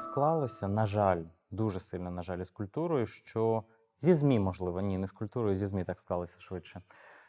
склалося, на жаль, дуже сильно, на жаль, із культурою, що зі ЗМІ, можливо, ні, не з культурою, зі ЗМІ так склалося швидше.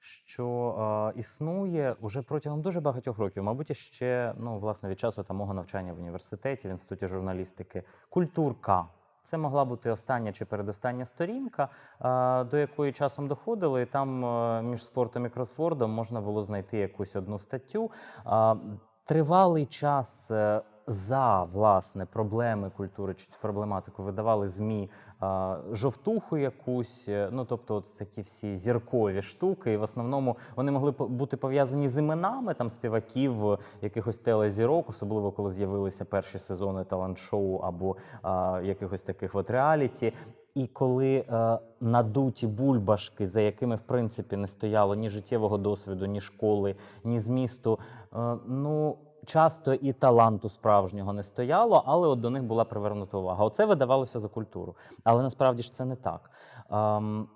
Що е, існує уже протягом дуже багатьох років, мабуть, ще ну, власне, від часу там, мого навчання в університеті, в інституті журналістики, культурка. Це могла бути остання чи передостання сторінка, до якої часом доходили, і там між спортом і кросвордом можна було знайти якусь одну статтю. Тривалий час е, за власне проблеми культури чи цю проблематику видавали змі а, жовтуху якусь, е, ну тобто, от такі всі зіркові штуки. І в основному вони могли бути пов'язані з іменами там співаків, е, якихось телезірок, особливо коли з'явилися перші сезони талант-шоу або а, якихось таких от реаліті. І коли е, надуті бульбашки, за якими в принципі не стояло ні життєвого досвіду, ні школи, ні змісту, е, ну часто і таланту справжнього не стояло, але от до них була привернута увага. Оце видавалося за культуру. Але насправді ж це не так. Ем,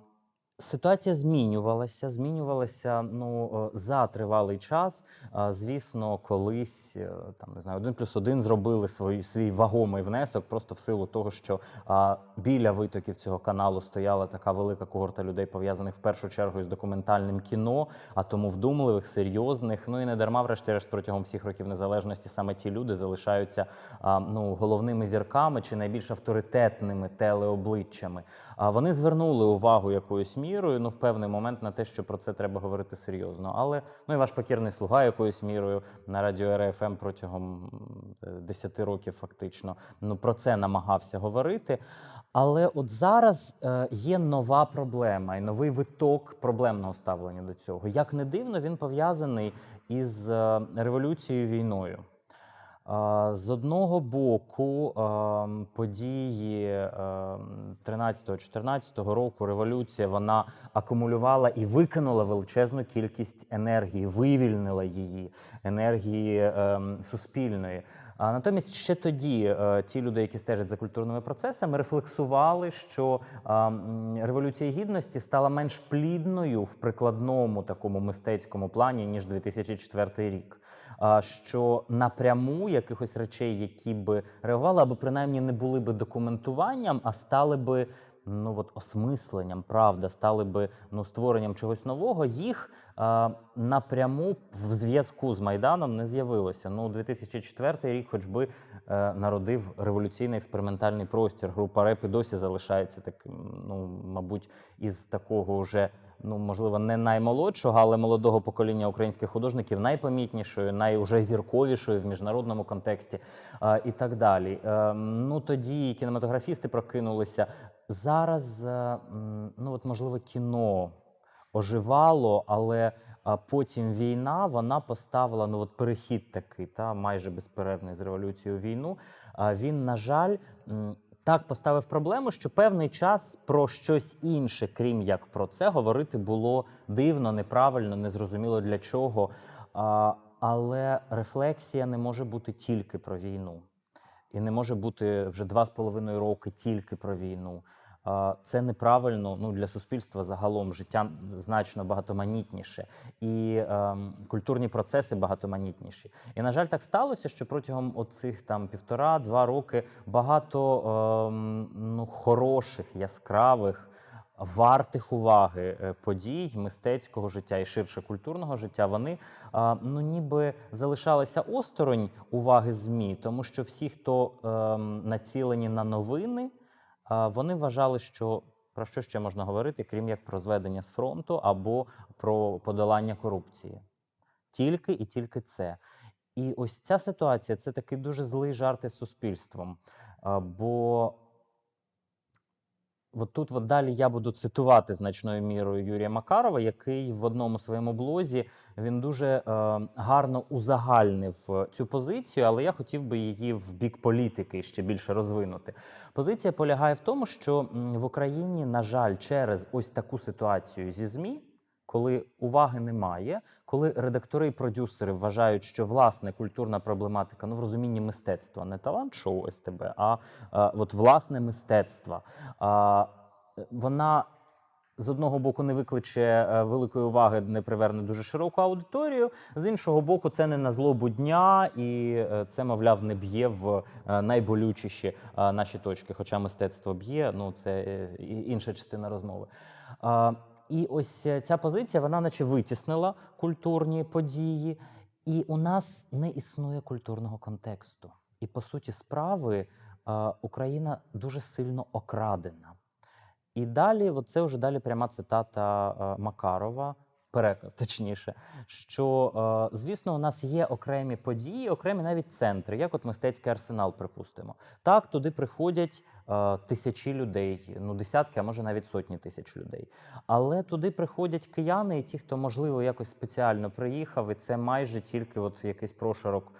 Ситуація змінювалася, змінювалася ну е, за тривалий час. Е, Звісно, колись е, там не знаю, один плюс один зробили свій, свій вагомий внесок, просто в силу того, що а, біля витоків цього каналу стояла така велика когорта людей, пов'язаних в першу чергу із документальним кіно, а тому вдумливих, серйозних. Ну і не дарма, врешті-решт, протягом всіх років незалежності саме ті люди залишаються а, ну головними зірками чи найбільш авторитетними телеобличчями. А вони звернули увагу якоюсь мірою, ну в певний момент на те, що про це треба говорити серйозно. Але ну і ваш покірний слуга якоюсь мірою на радіо РФМ протягом 10 років, фактично, ну про це намагався говорити. Але от зараз е, є нова проблема і новий виток проблемного ставлення до цього. Як не дивно, він пов'язаний із е, революцією війною. З одного боку, ем, події ем, 13-14 року революція вона акумулювала і викинула величезну кількість енергії, вивільнила її енергії ем, суспільної. А натомість ще тоді е, ті люди, які стежать за культурними процесами, рефлексували, що ем, революція гідності стала менш плідною в прикладному такому мистецькому плані ніж 2004 рік. Що напряму якихось речей, які би реагували, або принаймні не були би документуванням, а стали би ну от осмисленням, правда, стали би ну створенням чогось нового, їх а, напряму в зв'язку з майданом не з'явилося. Ну, 2004 рік, хоч би е, народив революційний експериментальний простір. Група РЕП і досі залишається таким, ну мабуть, із такого вже ну можливо не наймолодшого, але молодого покоління українських художників найпомітнішою, найуже зірковішою в міжнародному контексті е, і так далі. Е, ну тоді кінематографісти прокинулися. Зараз, е, ну от можливо, кіно оживало, але потім війна вона поставила ну от перехід такий, та майже безперервний з революцією війну. Він, на жаль, так поставив проблему, що певний час про щось інше, крім як про це, говорити було дивно, неправильно, незрозуміло для чого. А, але рефлексія не може бути тільки про війну. І не може бути вже два з половиною роки тільки про війну. Це неправильно ну, для суспільства загалом. Життя значно багатоманітніше, і ем, культурні процеси багатоманітніші. І, на жаль, так сталося, що протягом оцих там півтора-два роки багато ем, ну, хороших, яскравих. Вартих уваги е, подій мистецького життя і ширше культурного життя, вони а, ну ніби залишалися осторонь уваги ЗМІ, тому що всі, хто ем, націлені на новини, вони вважали, що про що ще можна говорити, крім як про зведення з фронту або про подолання корупції. Тільки і тільки це. І ось ця ситуація це такий дуже злий жарт із суспільством. Бо От тут от далі я буду цитувати значною мірою Юрія Макарова, який в одному своєму блозі він дуже е, гарно узагальнив е, цю позицію, але я хотів би її в бік політики ще більше розвинути. Позиція полягає в тому, що в Україні, на жаль, через ось таку ситуацію зі ЗМІ, коли уваги немає, коли редактори і продюсери вважають, що власне культурна проблематика ну в розумінні мистецтва, не талант шоу СТБ, а, а от власне мистецтво. А, вона з одного боку не викличе е, великої уваги, не приверне дуже широку аудиторію. З іншого боку, це не на злобу дня, і е, це, мовляв, не б'є в е, найболючіші е, наші точки. Хоча мистецтво б'є, ну це е, інша частина розмови. І ось е, ця позиція, вона наче витіснила культурні події, і у нас не існує культурного контексту. І по суті справи Україна дуже сильно окрадена. І далі, це вже далі пряма цитата Макарова, переказ точніше, що, звісно, у нас є окремі події, окремі навіть центри, як от мистецький арсенал, припустимо. Так, туди приходять тисячі людей, ну десятки, а може навіть сотні тисяч людей. Але туди приходять кияни, і ті, хто можливо якось спеціально приїхав, і це майже тільки от якийсь прошарок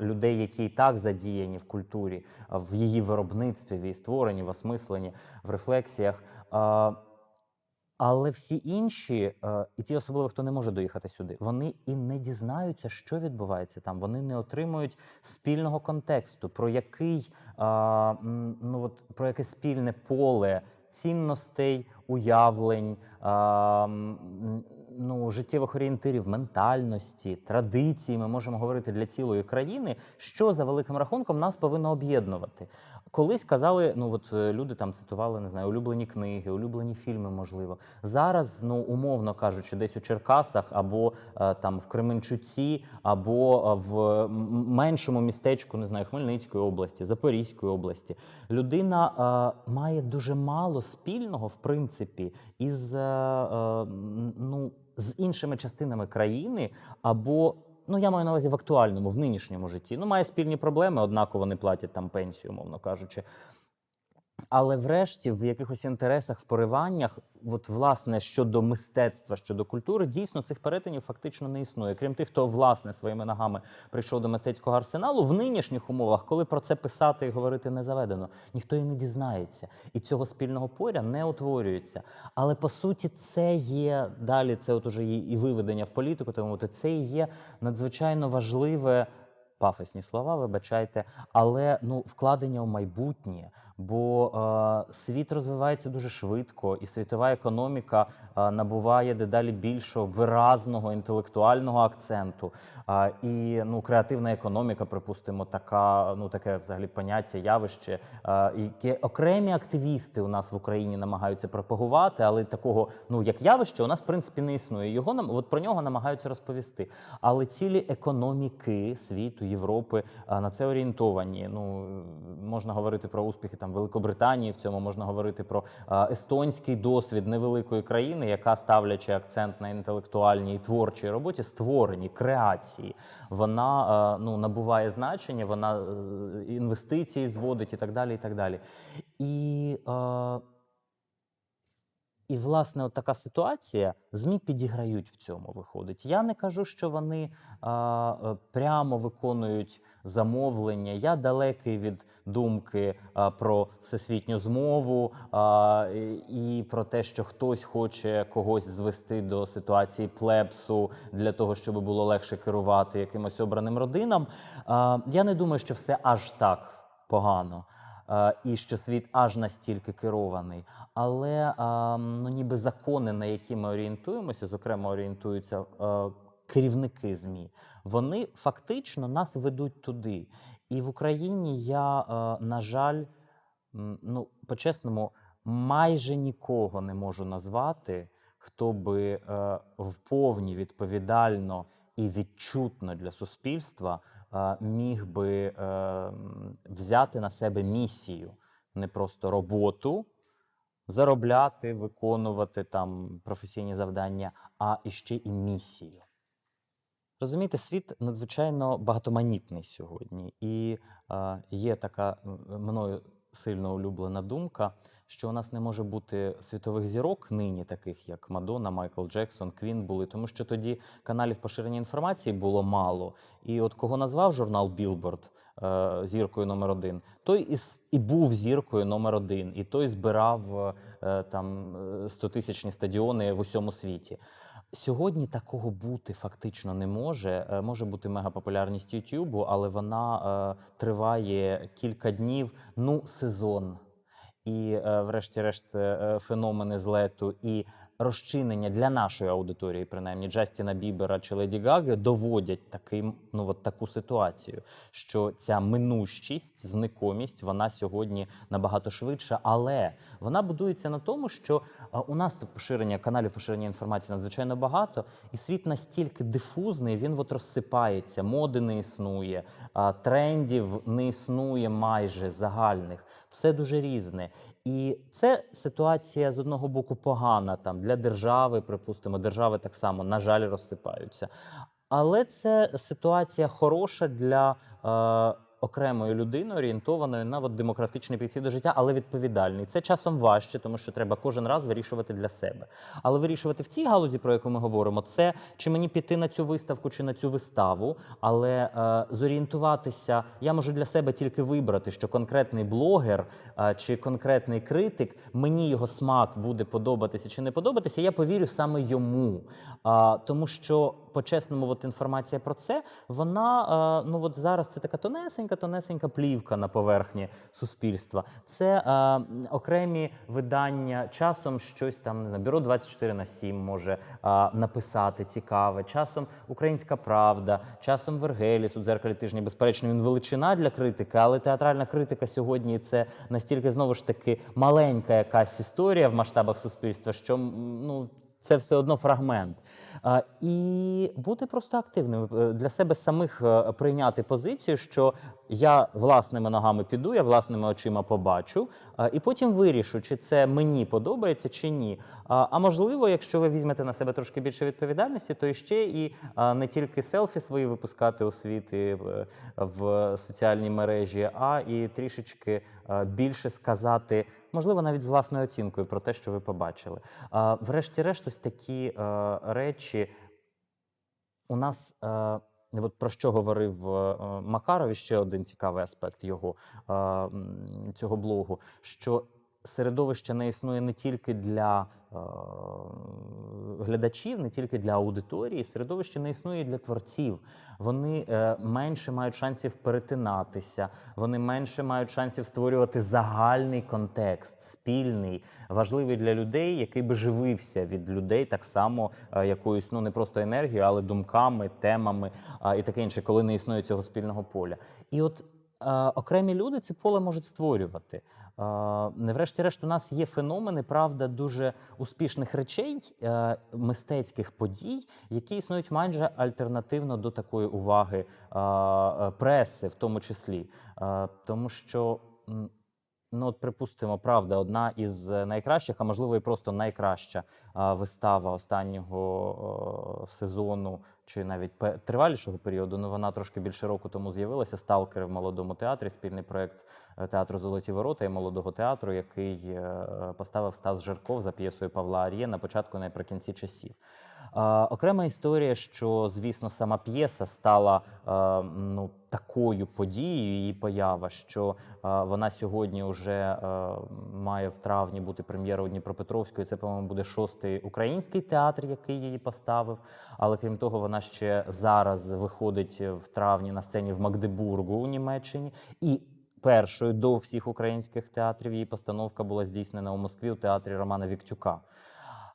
людей, які і так задіяні в культурі, в її виробництві, в її створенні, в осмисленні, в рефлексіях. Але всі інші, е, і ті, особливо, хто не може доїхати сюди, вони і не дізнаються, що відбувається там. Вони не отримують спільного контексту, про який ну от про яке спільне поле цінностей, уявлень, ну, життєвих орієнтирів, ментальності, традицій. Ми можемо говорити для цілої країни, що за великим рахунком нас повинно об'єднувати. Колись казали, ну от е, люди там цитували, не знаю, улюблені книги, улюблені фільми, можливо. Зараз, ну умовно кажучи, десь у Черкасах або е, там в Кременчуці, або е, в меншому містечку, не знаю, Хмельницької області, Запорізької області, людина е, має дуже мало спільного, в принципі, із е, е, ну, з іншими частинами країни або. Ну, я маю на увазі в актуальному, в нинішньому житті. Ну, має спільні проблеми, однаково не платять там пенсію, умовно кажучи. Але врешті, в якихось інтересах, в пориваннях, от власне щодо мистецтва, щодо культури, дійсно цих перетинів фактично не існує. Крім тих, хто власне своїми ногами прийшов до мистецького арсеналу, в нинішніх умовах, коли про це писати і говорити не заведено, ніхто і не дізнається, і цього спільного поря не утворюється. Але по суті, це є далі. Це от уже і виведення в політику, тому це і є надзвичайно важливе пафосні слова, вибачайте, але ну вкладення у майбутнє. Бо е, світ розвивається дуже швидко, і світова економіка е, набуває дедалі більшого виразного інтелектуального акценту. Е, і ну, креативна економіка, припустимо, така, ну таке взагалі поняття, явище, е, яке окремі активісти у нас в Україні намагаються пропагувати, але такого, ну як явище, у нас в принципі не існує. Його нам от про нього намагаються розповісти. Але цілі економіки світу, Європи а, на це орієнтовані. Ну можна говорити про успіхи там Великобританії. В цьому можна говорити про естонський досвід невеликої країни, яка ставлячи акцент на інтелектуальній і творчій роботі, створені креації. Вона ну набуває значення, вона е, інвестиції зводить і так далі. І так далі. І е, і, власне, от така ситуація ЗМІ підіграють в цьому. Виходить. Я не кажу, що вони а, е, прямо виконують замовлення. Я далекий від думки а, про всесвітню змову а, і, про те, що хтось хоче когось звести до ситуації плебсу для того, щоб було легше керувати якимось обраним родинам. А, я не думаю, що все аж так погано і що світ аж настільки керований. Але ну, ніби закони, на які ми орієнтуємося, зокрема орієнтуються керівники ЗМІ, вони фактично нас ведуть туди. І в Україні я, на жаль, ну, по-чесному, майже нікого не можу назвати, хто би е, вповні відповідально і відчутно для суспільства міг би е, взяти на себе місію, не просто роботу, заробляти, виконувати там професійні завдання, а іще і місію. Розумієте, світ надзвичайно багатоманітний сьогодні, і е, є така мною сильно улюблена думка, що у нас не може бути світових зірок нині, таких як Мадонна, Майкл Джексон, Квін були, тому що тоді каналів поширення інформації було мало. І от кого назвав журнал Білборд е, зіркою номер один, той і, і був зіркою номер один, і той збирав е, там е, стотисячні стадіони в усьому світі. Сьогодні такого бути фактично не може. Е, Може бути мегапопулярність Ютубу, але вона е, триває кілька днів, ну сезон. І, е, врешті-решт, е, феномени злету і розчинення для нашої аудиторії, принаймні Джастіна Бібера чи Леді Гаги, доводять таким, ну от таку ситуацію, що ця минущість, зникомість, вона сьогодні набагато швидша, але вона будується на тому, що у нас поширення каналів поширення інформації надзвичайно багато, і світ настільки дифузний, він от розсипається, моди не існує, трендів не існує майже загальних. Все дуже різне. І це ситуація з одного боку погана там для держави, припустимо, держави так само, на жаль, розсипаються. Але це ситуація хороша для е, окремої людини, орієнтованої на от, демократичний підхід до життя, але відповідальний. Це часом важче, тому що треба кожен раз вирішувати для себе. Але вирішувати в цій галузі, про яку ми говоримо, це чи мені піти на цю виставку, чи на цю виставу, але е, зорієнтуватися, я можу для себе тільки вибрати, що конкретний блогер е, чи конкретний критик, мені його смак буде подобатися чи не подобатися, я повірю саме йому. А, тому що по-чесному, от інформація про це, вона е, ну от зараз це така тонесенька, тонесенька плівка на поверхні суспільства. Це е, окремі видання часом щось там знаю, бюро 24 на 7 може е, написати цікаве. Часом Українська Правда, часом Вергеліс у дзеркалі тижня. Безперечно, він величина для критики, але театральна критика сьогодні це настільки знову ж таки маленька якась історія в масштабах суспільства, що ну. Це все одно фрагмент. А, і бути просто активним Е, для себе самих е, прийняти позицію, що я власними ногами піду, я власними очима побачу, і потім вирішу, чи це мені подобається чи ні. А, а можливо, якщо ви візьмете на себе трошки більше відповідальності, то іще і не тільки селфі свої випускати у світ і е, в соціальній мережі, а і трішечки е, більше сказати, можливо, навіть з власною оцінкою про те, що ви побачили. Врешті-решт, ось такі е, речі у нас. Е, От про що говорив Макарові Макаров, і ще один цікавий аспект його е, цього блогу, що середовище не існує не тільки для е, глядачів, не тільки для аудиторії, середовище не існує для творців. Вони е, менше мають шансів перетинатися, вони менше мають шансів створювати загальний контекст, спільний, важливий для людей, який би живився від людей так само е, якоюсь ну не просто енергією, але думками, темами а, і таке інше, коли не існує цього спільного поля. І от е, окремі люди це поле можуть створювати. Не врешті-решт, у нас є феномени, правда, дуже успішних речей, е, мистецьких подій, які існують майже альтернативно до такої уваги е, е, преси, в тому числі. Тому що. Ну, от, припустимо, правда, одна із найкращих, а можливо, і просто найкраща вистава останнього сезону, чи навіть тривалішого періоду. Ну, вона трошки більше року тому з'явилася. Сталкери в молодому театрі, спільний проект е, театру Золоті ворота і молодого театру, який е, поставив Стас Жирков за п'єсою Павла Ар'є на початку наприкінці часів. Окрема історія, що звісно сама п'єса стала ну такою подією, її поява, що вона сьогодні вже має в травні бути прем'єра у Дніпропетровської. Це, по-моєму, буде шостий український театр, який її поставив. Але крім того, вона ще зараз виходить в травні на сцені в Магдебургу у Німеччині. І першою до всіх українських театрів її постановка була здійснена у Москві у театрі Романа Віктюка.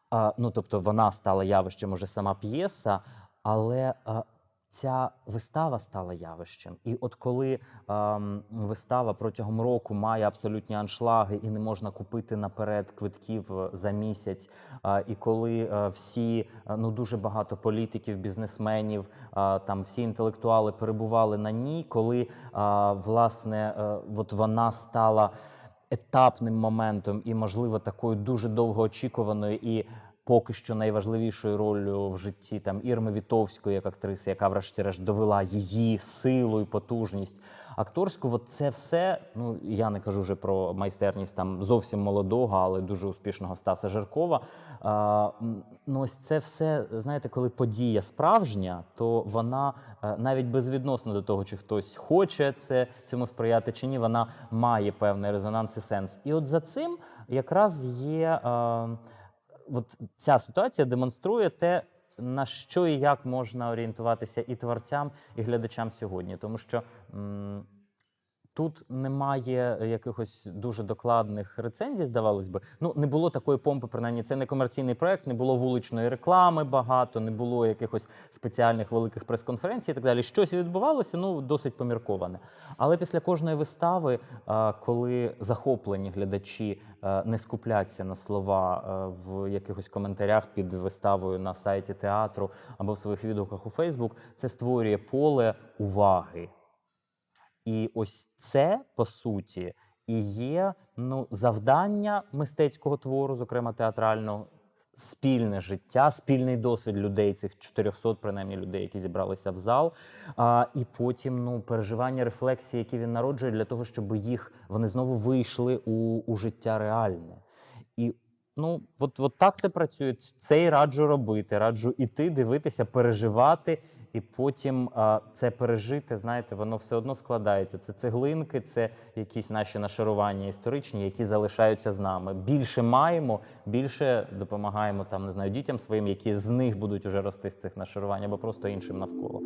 А, ну, тобто вона стала явищем уже сама п'єса, але а, ця вистава стала явищем. І от коли ем, вистава протягом року має абсолютні аншлаги і не можна купити наперед квитків е, за місяць, а, і коли е, всі, е, ну дуже багато політиків, бізнесменів, а, там всі інтелектуали перебували на ній, коли а, власне е, от вона стала етапним моментом і, можливо, такою дуже довгоочікуваною і поки що найважливішою ролью в житті там Ірми Вітовської, як актриси, яка врешті-решт довела її силу і потужність акторську. От це все. Ну я не кажу вже про майстерність там зовсім молодого, але дуже успішного Стаса Жиркова. А, ну ось це все, знаєте, коли подія справжня, то вона е, навіть безвідносно до того, чи хтось хоче це цьому сприяти чи ні, вона має певний резонанс і сенс. І от за цим якраз є. Е, от ця ситуація демонструє те, на що і як можна орієнтуватися і творцям, і глядачам сьогодні. Тому що м, Тут немає якихось дуже докладних рецензій, здавалось би. Ну, не було такої помпи, принаймні, це не комерційний проект, не було вуличної реклами багато, не було якихось спеціальних великих прес-конференцій і так далі. Щось відбувалося, ну досить помірковане. Але після кожної вистави, коли захоплені глядачі не скупляться на слова в якихось коментарях під виставою на сайті театру або в своїх відгуках у Фейсбук, це створює поле уваги. І ось це по суті і є ну, завдання мистецького твору, зокрема театрального, спільне життя, спільний досвід людей, цих 400, принаймні людей, які зібралися в зал. А, і потім ну, переживання, рефлексії, які він народжує, для того, щоб їх вони знову вийшли у, у життя реальне. Ну, от, от так це працює. Це і раджу робити. Раджу іти, дивитися, переживати, і потім а, це пережити. Знаєте, воно все одно складається. Це цеглинки, це якісь наші нашарування історичні, які залишаються з нами. Більше маємо, більше допомагаємо там, не знаю, дітям своїм, які з них будуть уже рости з цих нашарувань, або просто іншим навколо.